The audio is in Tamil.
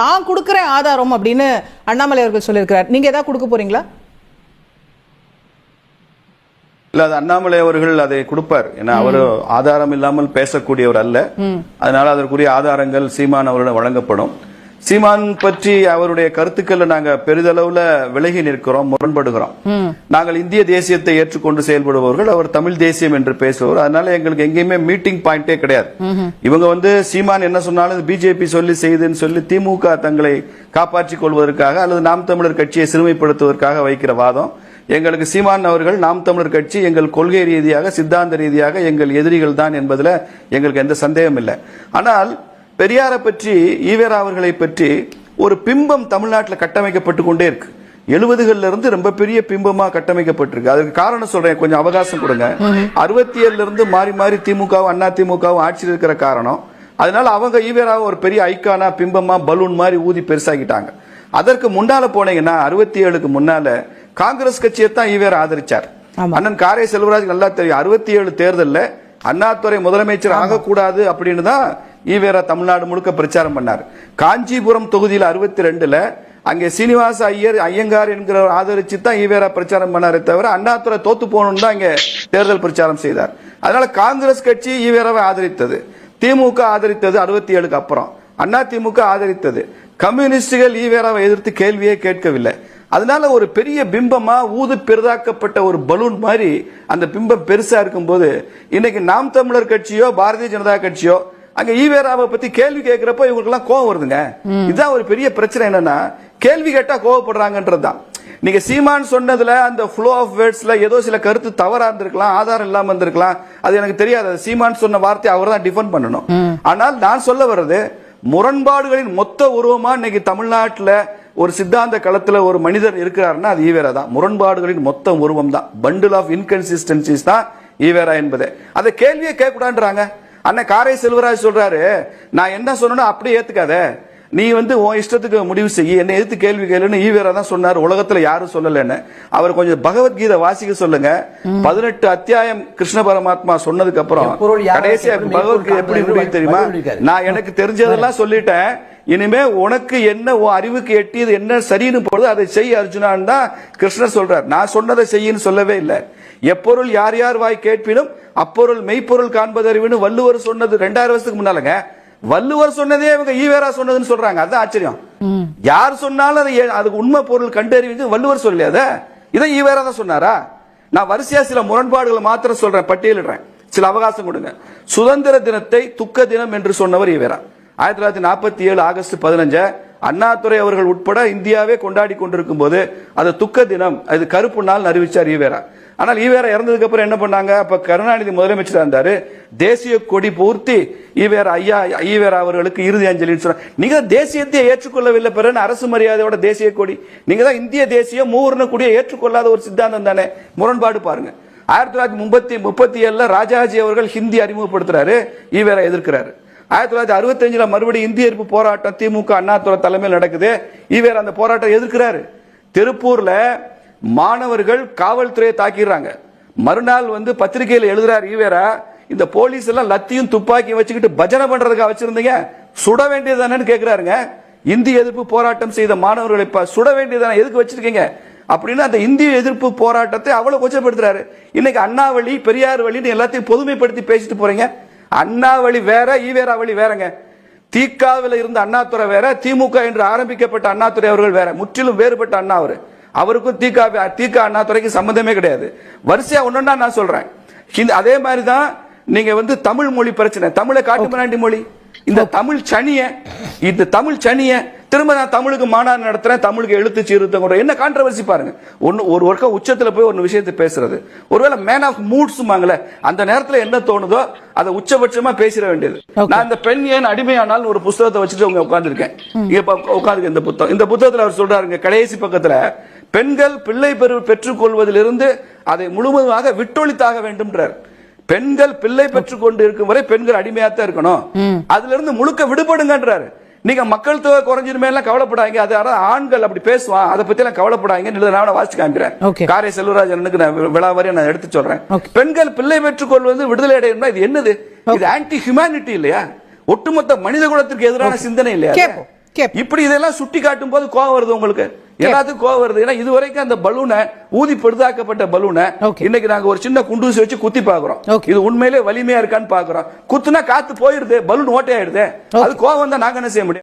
நான் கொடுக்கிறேன் ஆதாரம் அப்படின்னு அண்ணாமலை அவர்கள் சொல்லியிருக்கிறார். நீங்க ஏதாவது கொடுக்க போறீங்களா? இல்ல அது அண்ணாமலை அவர்கள் அதை கொடுப்பார். ஏன்னா அவர் ஆதாரம் இல்லாமல் பேசக்கூடியவர் அல்ல. அதனால அதற்குரிய ஆதாரங்கள் சீமான் அவரிடம் வழங்கப்படும். சீமான் பற்றி அவருடைய கருத்துக்களை நாங்க பெரிதளவுல விலகி நிற்கிறோம் முரண்படுகிறோம். நாங்கள் இந்திய தேசியத்தை ஏற்றுக்கொண்டு செயல்படுபவர்கள் அவர் தமிழ் தேசியம் என்று பேசுபவர். அதனால எங்களுக்கு எங்கேயுமே மீட்டிங் பாயிண்டே கிடையாது. இவங்க வந்து சீமான் என்ன சொன்னாலும் பிஜேபி சொல்லி செய்துன்னு சொல்லி திமுக தங்களை காப்பாற்றிக் கொள்வதற்காக அல்லது நாம் தமிழர் கட்சியை சிறுமைப்படுத்துவதற்காக வைக்கிற வாதம். எங்களுக்கு சீமான் அவர்கள் நாம் தமிழர் கட்சி எங்கள் கொள்கை ரீதியாக சித்தாந்த ரீதியாக எங்கள் எதிரிகள் தான் என்பதுல எங்களுக்கு எந்த சந்தேகம் இல்லை. ஆனால் பெரியாரை பற்றி ஈவேரா அவர்களை பற்றி ஒரு பிம்பம் தமிழ்நாட்டில் கட்டமைக்கப்பட்டு கொண்டே இருக்கு. எழுபதுகள்ல இருந்து ரொம்ப பெரிய பிம்பமா கட்டமைக்கப்பட்டிருக்கு. அதுக்கு காரணம் சொல்றேன் கொஞ்சம் அவகாசம் கொடுங்க. அறுபத்தி ஏழுல இருந்து மாறி மாறி திமுகவும் அண்ணா திமுகவும் ஆட்சியில் இருக்கிற காரணம். அதனால அவங்க ஈவேராவை ஒரு பெரிய ஐக்கானா பிம்பமா பலூன் மாதிரி ஊதி பெருசாக்கிட்டாங்க. அதற்கு முன்னால போனீங்கன்னா அறுபத்தி ஏழுக்கு முன்னால காங்கிரஸ் கட்சியை தான் ஈவேரா ஆதரிச்சார். அண்ணன் காரை செல்வராஜ் நல்லா தெரியும். அறுபத்தி ஏழு தேர்தல்ல அண்ணாதுரை முதலமைச்சர் ஆகக்கூடாது அப்படின்னு தான் ஈவேரா தமிழ்நாடு முழுக்க பிரச்சாரம் பண்ணார். காஞ்சிபுரம் தொகுதியில் அறுபத்தி ரெண்டுல அங்கே சீனிவாச ஐயர் ஐயங்கார் என்கிறவர் ஆதரிச்சு தான் ஈவேரா பிரச்சாரம் பண்ணாரே தவிர அண்ணாதுரை தோத்து போகணும்னு தான் இங்கே தேர்தல் பிரச்சாரம் செய்தார். அதனால காங்கிரஸ் கட்சி ஈவேராவை ஆதரித்தது. திமுக ஆதரித்தது அறுபத்தி ஏழுக்கு அப்புறம். அண்ணா திமுக ஆதரித்தது. கம்யூனிஸ்டுகள் ஈவேராவை எதிர்த்து கேள்வியே கேட்கவில்லை. அதனால ஒரு பெரிய பிம்பமா ஊது பெரிதாக்கப்பட்ட ஒரு பலூன் மாதிரி அந்த பிம்பம் பெருசா இருக்கும்போது இன்னைக்கு நாம் தமிழர் கட்சியோ பாரதிய ஜனதா கட்சியோ அங்க ஈவேராவை பத்தி கேள்வி கேட்கிறப்ப இவங்களுக்கு எல்லாம் கோவம் வருதுங்க. இதுதான் ஒரு பெரிய பிரச்சனை என்னன்னா கேள்வி கேட்டா கோவப்படுறாங்கன்றதுதான். நீங்க சீமான் சொன்னதுல அந்த ஃப்ளோ ஆஃப் வேர்ட்ஸ்ல ஏதோ சில கருத்து தவறா இருந்திருக்கலாம் ஆதாரம் இல்லாம இருந்திருக்கலாம். அது எனக்கு தெரியாது. சீமான் சொன்ன வார்த்தை அவர் தான் டிஃபெண்ட் பண்ணணும். ஆனால் நான் சொல்ல வர்றது முரண்பாடுகளின் மொத்த உருவமா இன்னைக்கு தமிழ்நாட்டுல ஒரு சித்தாந்த களத்துல ஒரு மனிதர் இருக்கிறாருன்னா அது ஈவேரா தான். முரண்பாடுகளின் மொத்த உருவம் தான் பண்டில் ஆஃப் இன்கன்சிஸ்டன்சிஸ் தான் ஈவேரா என்பது. அதை கேள்வியே கேட்கக்கூடாதுன்றாங்க. அண்ணன் காரை செல்வராஜ் சொல்றாரு. நான் என்ன சொன்னேனோ அப்படியே ஏத்துக்காத. நீ வந்து உன் இஷ்டத்துக்கு முடிவு செய்ய என்ன எதிர்த்து கேள்வி கேளுன்னு ஈவேரா தான் சொன்னார். உலகத்துல யாரும் சொல்லலன்னு. அவர் கொஞ்சம் பகவத்கீதை வாசிக்க சொல்லுங்க. பதினெட்டு அத்தியாயம் கிருஷ்ண பரமாத்மா சொன்னதுக்கு அப்புறம் கடைசியா எப்படி பகவத்கீதை எப்படி முடியும் தெரியுமா. நான் எனக்கு தெரிஞ்சதெல்லாம் சொல்லிட்டேன். இனிமே உனக்கு என்ன உன் அறிவுக்கு எட்டியது என்ன சரின்னு போடுது அதை செய் அர்ஜுனான்னு தான் கிருஷ்ணர் சொல்றார். நான் சொன்னதை செய்யின்னு சொல்லவே இல்லை. எப்பொருள் யார் யார் வாய் கேட்பினும் அப்பொருள் மெய்ப்பொருள் காண்பதறிவுன்னு வள்ளுவர் சொன்னது ரெண்டாயிரம் வருஷத்துக்கு முன்னாலங்க. வள்ளுவர் சொன்னதே இவங்க ஈவேரா சொன்னதுன்னு சொல்றாங்க. அதான் ஆச்சரியம். யார் சொன்னாலும் அதை அதுக்கு உண்மை பொருள் கண்டறிவது வள்ளுவர் சொல்லலையா அதை? இதை ஈவேரா தான் சொன்னாரா? நான் வரிசையா சில முரண்பாடுகளை மாத்திரம் சொல்றேன் பட்டியலிடுறேன். சில அவகாசம் கொடுங்க. சுதந்திர தினத்தை துக்க தினம் என்று சொன்னவர் ஈவேரா. ஆயிரத்தி தொள்ளாயிரத்தி நாற்பத்தி ஏழு ஆகஸ்ட் பதினஞ்சு அண்ணாதுரை அவர்கள் உட்பட இந்தியாவே கொண்டாடி கொண்டிருக்கும் போது அது துக்க தினம் அது கருப்பு நாள் அறிவிச்சார் ஈவேரா. ஆனால் ஈவேரா இறந்ததுக்கு அப்புறம் என்ன பண்ணாங்க? அப்ப கருணாநிதி முதலமைச்சராக இருந்தாரு. தேசிய கொடி பூர்த்தி ஈவேரா ஐயா ஈவேரா அவர்களுக்கு இறுதி அஞ்சலின்னு சொன்னாங்க நீங்க தேசியத்தை ஏற்றுக்கொள்ளவில்லை பிறகு அரசு மரியாதையோட தேசிய கொடி? நீங்க தான் இந்திய தேசிய மூவர்ண கொடியை ஏற்றுக்கொள்ளாத ஒரு சித்தாந்தம் தானே? முரண்பாடு பாருங்க. ஆயிரத்தி தொள்ளாயிரத்தி முப்பத்தி முப்பத்தி ஏழுல ராஜாஜி அவர்கள் ஹிந்தி அறிமுகப்படுத்துறாரு ஈவேரா எதிர்க்கிறாரு. ஆயிரத்தி தொள்ளாயிரத்தி அறுபத்தஞ்சில் மறுபடியும் இந்திய எதிர்ப்பு போராட்டம் திமுக அண்ணாதுரை தலைமையில் நடக்குது. ஈவேரா அந்த போராட்டம் எதிர்க்கிறாரு. திருப்பூர்ல மாணவர்கள் காவல்துறையை தாக்கிடுறாங்க. மறுநாள் வந்து பத்திரிகையில் எழுதுறார் ஈவேரா இந்த போலீஸ் எல்லாம் லத்தியும் துப்பாக்கியும் வச்சுக்கிட்டு பஜனை பண்றதுக்காக வச்சிருந்தீங்க சுட வேண்டியதானு கேட்கிறாருங்க இந்திய எதிர்ப்பு போராட்டம் செய்த மாணவர்களை சுட வேண்டியதானே எதுக்கு வச்சிருக்கீங்க? அப்படின்னு அந்த இந்திய எதிர்ப்பு போராட்டத்தை அவ்வளவு கொச்சப்படுத்துறாரு. இன்னைக்கு அண்ணாவளி பெரியார் வழின்னு எல்லாத்தையும் பொதுமைப்படுத்தி பேசிட்டு போறீங்க. அண்ணாவளி வேற ஈவேரா வழி வேறங்க. தீக்காவில் இருந்த அண்ணாத்துறை வேற திமுக என்று ஆரம்பிக்கப்பட்ட அண்ணாத்துறை அவர்கள் வேற முற்றிலும் வேறுபட்ட அண்ணா அவர். அவருக்கும் தீகா தீகா அண்ணாதுரைக்கு சம்பந்தமே கிடையாது. வரிசையா ஒன்னொன்னா நான் சொல்றேன். ஹிந்தி- அதே மாதிரி தான் நீங்க வந்து தமிழ் மொழி பிரச்சனை. தமிழை காட்டு மிராண்டி மொழி. இந்த தமிழ் சனிய இந்த தமிழ் சனிய திரும்ப நான் தமிழுக்கு மாநாடு நடத்துறேன் தமிழுக்கு எழுத்து சீர்திருத்தம். என்ன கான்ட்ரவர்சி பாருங்க. ஒன்னு ஒரு ஒருக்க உச்சத்துல போய் ஒரு விஷயத்தை பேசுறது. ஒருவேளை மேன் ஆஃப் மூட்ஸ் அந்த நேரத்துல என்ன தோணுதோ அதை உச்சபட்சமா பேசிட வேண்டியது. நான் இந்த பெண் ஏன் அடிமையானால் ஒரு புஸ்தகத்தை வச்சுட்டு உங்க உட்கார்ந்திருக்கேன். இங்க உட்கார்ந்து இந்த புத்தகம். இந்த புத்தகத்துல அவர் சொல்றாருங்க கடைசி பக்கத்துல பெண்கள் பிள்ளை பெரு பெற்றுக்கொள்வதிலிருந்து அதை முழுவதுமாக விட்டொழித்தாக வேண்டும்ன்றார். பெண்கள் பிள்ளை பெற்றுக் கொண்டு இருக்கும் வரை பெண்கள் அடிமையாத்தான் இருக்கணும். அதுல இருந்து முழுக்க விடுபடுங்கன்றாரு. நீங்க மக்கள் தொகை குறைஞ்சிருமே எல்லாம் கவலைப்படாங்க அது யாராவது ஆண்கள் அப்படி பேசுவான். அதை பத்தி எல்லாம் கவலைப்படாங்க நான் வாசிச்சு காமிக்கிறேன். காரை செல்வராஜனுக்கு நான் விழா வரையும் நான் எடுத்து சொல்றேன். பெண்கள் பிள்ளை பெற்றுக் கொள்வது விடுதலை அடையணும்னா இது என்னது? இது ஆன்டி ஹியூமனிட்டி இல்லையா? ஒட்டுமொத்த மனித குலத்திற்கு எதிரான சிந்தனை இல்லையா. இப்படி இதெல்லாம் சுட்டி காட்டும் போது கோவம் வருது உங்களுக்கு? எல்லாத்துக்கும் கோவம் வருது. ஏன்னா இது வரைக்கும் அந்த பலூனை ஊதி பெரிதாக்கப்பட்ட பலூனை. இன்னைக்கு நாங்க ஒரு சின்ன குண்டூசி வச்சு குத்தி பாக்குறோம். இது உண்மையிலே வலிமையா இருக்கான்னு பாக்குறோம் குத்துனா காத்து போயிருது பலூன் ஓட்டையாயிடுது. அது கோவம் தான் நாங்க என்ன செய்ய முடியும்?